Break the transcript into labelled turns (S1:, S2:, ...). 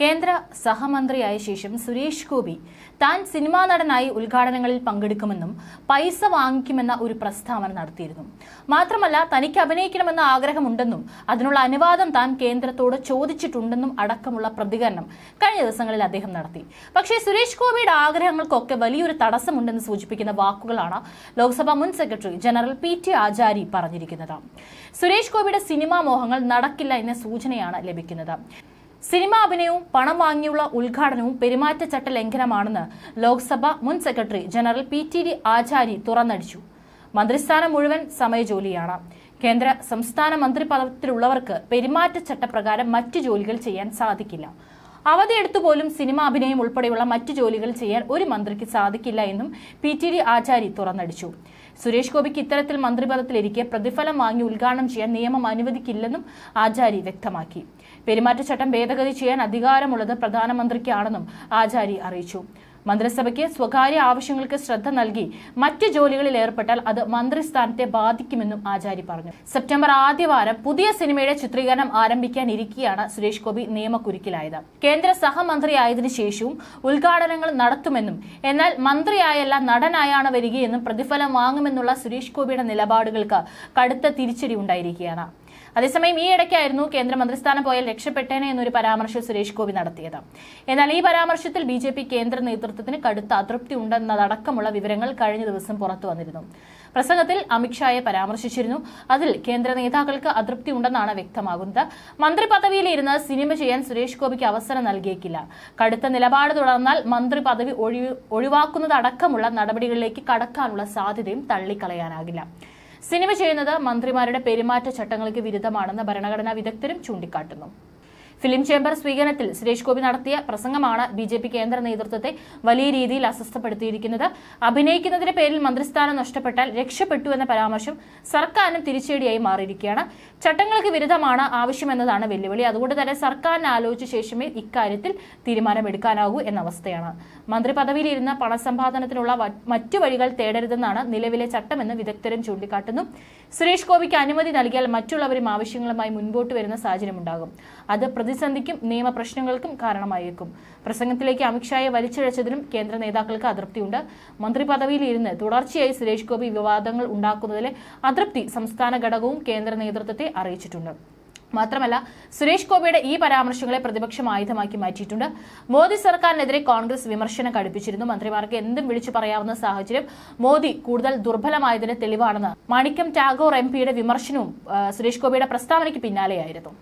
S1: കേന്ദ്ര സഹമന്ത്രിയായ ശേഷം സുരേഷ് ഗോപി താൻ സിനിമാ നടനായി ഉദ്ഘാടനങ്ങളിൽ പങ്കെടുക്കുമെന്നും പൈസ വാങ്ങിക്കുമെന്ന ഒരു പ്രസ്താവന നടത്തിയിരുന്നു. മാത്രമല്ല തനിക്ക് അഭിനയിക്കണമെന്ന ആഗ്രഹമുണ്ടെന്നും അതിനുള്ള അനുവാദം താൻ കേന്ദ്രത്തോട് ചോദിച്ചിട്ടുണ്ടെന്നും അടക്കമുള്ള പ്രതികരണം കഴിഞ്ഞ ദിവസങ്ങളിൽ അദ്ദേഹം നടത്തി. പക്ഷേ സുരേഷ് ഗോപിയുടെ ആഗ്രഹങ്ങൾക്കൊക്കെ വലിയൊരു തടസ്സമുണ്ടെന്ന് സൂചിപ്പിക്കുന്ന വാക്കുകളാണ് ലോക്സഭാ മുൻ secretary general P T Achari പറഞ്ഞിരിക്കുന്നത്. സുരേഷ് ഗോപിയുടെ സിനിമാ മോഹങ്ങൾ നടക്കില്ല എന്ന സൂചനയാണ് ലഭിക്കുന്നത്. സിനിമാ അഭിനയവും പണം വാങ്ങിയുള്ള ഉദ്ഘാടനവും പെരുമാറ്റച്ചട്ട ലംഘനമാണെന്ന് ലോക്സഭ മുൻ secretary general P T D Achari തുറന്നടിച്ചു. മന്ത്രിസ്ഥാനം മുഴുവൻ സമയ ജോലിയാണ് കേന്ദ്ര സംസ്ഥാന മന്ത്രി പദത്തിലുള്ളവർക്ക് പെരുമാറ്റച്ചട്ടപ്രകാരം മറ്റ് ജോലികൾ ചെയ്യാൻ സാധിക്കില്ല. അവധിയെടുത്തു പോലും സിനിമ അഭിനയം ഉൾപ്പെടെയുള്ള മറ്റു ജോലികൾ ചെയ്യാൻ ഒരു മന്ത്രിക്ക് സാധിക്കില്ല എന്നും പി ടി ഡി ആചാരി തുറന്നടിച്ചു. സുരേഷ് ഗോപിക്ക് ഇത്തരത്തിൽ മന്ത്രിപദത്തിലിരിക്കെ പ്രതിഫലം വാങ്ങി ഉദ്ഘാടനം ചെയ്യാൻ നിയമം അനുവദിക്കില്ലെന്നും ആചാരി വ്യക്തമാക്കി. പെരുമാറ്റച്ചട്ടം ഭേദഗതി ചെയ്യാൻ അധികാരമുള്ളത് പ്രധാനമന്ത്രിക്കാണെന്നും ആചാരി അറിയിച്ചു. മന്ത്രിസഭയ്ക്ക് സ്വകാര്യ ആവശ്യങ്ങൾക്ക് ശ്രദ്ധ നൽകി മറ്റ് ജോലികളിൽ ഏർപ്പെട്ടാൽ അത് മന്ത്രിസ്ഥാനത്തെ ബാധിക്കുമെന്നും ആചാരി പറഞ്ഞു. സെപ്റ്റംബർ ആദ്യവാരം പുതിയ സിനിമയുടെ ചിത്രീകരണം ആരംഭിക്കാനിരിക്കെയാണ് സുരേഷ് ഗോപി നിയമക്കുരുക്കിലായത്. കേന്ദ്ര സഹമന്ത്രിയായതിനു ശേഷവും ഉദ്ഘാടനങ്ങൾ നടത്തുമെന്നും എന്നാൽ മന്ത്രിയായല്ല നടനായാണ് വരികയെന്നും പ്രതിഫലം വാങ്ങുമെന്നുള്ള സുരേഷ് ഗോപിയുടെ നിലപാടുകൾക്ക് കടുത്ത തിരിച്ചടി ഉണ്ടായിരിക്കുകയാണ് അതേസമയം ഈ ഇടയ്ക്കായിരുന്നു കേന്ദ്രമന്ത്രിസ്ഥാനം പോയാൽ രക്ഷപ്പെട്ടേനെ എന്നൊരു പരാമർശം സുരേഷ് ഗോപി നടത്തിയത്. എന്നാൽ ഈ പരാമർശത്തിൽ ബി ജെ പി കേന്ദ്ര നേതൃത്വത്തിന് കടുത്ത അതൃപ്തി ഉണ്ടെന്നതടക്കമുള്ള വിവരങ്ങൾ കഴിഞ്ഞ ദിവസം പുറത്തു വന്നിരുന്നു. പ്രസംഗത്തിൽ അമിത്ഷായെ പരാമർശിച്ചിരുന്നു. അതിൽ കേന്ദ്ര നേതാക്കൾക്ക് അതൃപ്തി ഉണ്ടെന്നാണ് വ്യക്തമാകുന്നത്. മന്ത്രി പദവിയിലിരുന്ന് സിനിമ ചെയ്യാൻ സുരേഷ് ഗോപിക്ക് അവസരം നൽകിയേക്കില്ല. കടുത്ത നിലപാട് തുടർന്നാൽ മന്ത്രി പദവി ഒഴിവ് ഒഴിവാക്കുന്നതടക്കമുള്ള നടപടികളിലേക്ക് കടക്കാനുള്ള സാധ്യതയും തള്ളിക്കളയാനാകില്ല. സിനിമ ചെയ്യുന്നത് മന്ത്രിമാരുടെ പെരുമാറ്റ ചട്ടങ്ങൾക്ക് വിരുദ്ധമാണെന്ന് ഭരണഘടനാ വിദഗ്ധരും ചൂണ്ടിക്കാട്ടുന്നു ഫിലിം ചേംബർ സ്വീകരണത്തിൽ സുരേഷ് ഗോപി നടത്തിയ പ്രസംഗമാണ് ബി ജെ പി കേന്ദ്ര നേതൃത്വത്തെ വലിയ രീതിയിൽ അസ്വസ്ഥപ്പെടുത്തിയിരിക്കുന്നത്. അഭിനയിക്കുന്നതിന്റെ പേരിൽ മന്ത്രിസ്ഥാനം നഷ്ടപ്പെട്ടാൽ രക്ഷപ്പെട്ടു എന്ന പരാമർശം സർക്കാരിനും തിരിച്ചടിയായി മാറിയിരിക്കുകയാണ്. ചട്ടങ്ങൾക്ക് വിരുദ്ധമാണ് ആവശ്യമെന്നതാണ് വെല്ലുവിളി. അതുകൊണ്ട് തന്നെ സർക്കാരിന് ആലോചിച്ച ശേഷമേ ഇക്കാര്യത്തിൽ തീരുമാനമെടുക്കാനാകൂ എന്ന അവസ്ഥയാണ്. മന്ത്രി പദവിയിലിരുന്ന പണസമ്പാദനത്തിനുള്ള മറ്റു വഴികൾ തേടരുതെന്നാണ് നിലവിലെ ചട്ടമെന്ന് വിദഗ്ധരും ചൂണ്ടിക്കാട്ടുന്നു. സുരേഷ് ഗോപിക്ക് അനുമതി നൽകിയാൽ മറ്റുള്ളവരും ആവശ്യങ്ങളുമായി മുൻപോട്ട് വരുന്ന സാഹചര്യമുണ്ടാകും. അത് പ്രതിസന്ധിക്കും നിയമപ്രശ്നങ്ങൾക്കും കാരണമായേക്കും. പ്രസംഗത്തിലേക്ക് അമിത്ഷായെ വലിച്ചിഴച്ചതിനും കേന്ദ്ര നേതാക്കൾക്ക് അതൃപ്തിയുണ്ട്. മന്ത്രി പദവിയിൽ ഇരുന്ന് തുടർച്ചയായി സുരേഷ് ഗോപി വിവാദങ്ങൾ ഉണ്ടാക്കുന്നതിലെ അതൃപ്തി സംസ്ഥാന ഘടകവും കേന്ദ്ര നേതൃത്വത്തെ അറിയിച്ചിട്ടുണ്ട്. മാത്രമല്ല സുരേഷ് ഗോപിയുടെ ഈ പരാമർശങ്ങളെ പ്രതിപക്ഷം ആയുധമാക്കി മാറ്റിയിട്ടുണ്ട്. മോദി സർക്കാരിനെതിരെ കോൺഗ്രസ് വിമർശനം കടുപ്പിച്ചിരുന്നു മന്ത്രിമാർക്ക് എന്തും വിളിച്ചു പറയാവുന്ന സാഹചര്യം മോദി കൂടുതൽ ദുർബലമായതിന് തെളിവാണെന്ന് മാണിക്യം ടാഗോർ എം പിയുടെ വിമർശനവും സുരേഷ് ഗോപിയുടെ പ്രസ്താവനയ്ക്ക് പിന്നാലെയായിരുന്നു.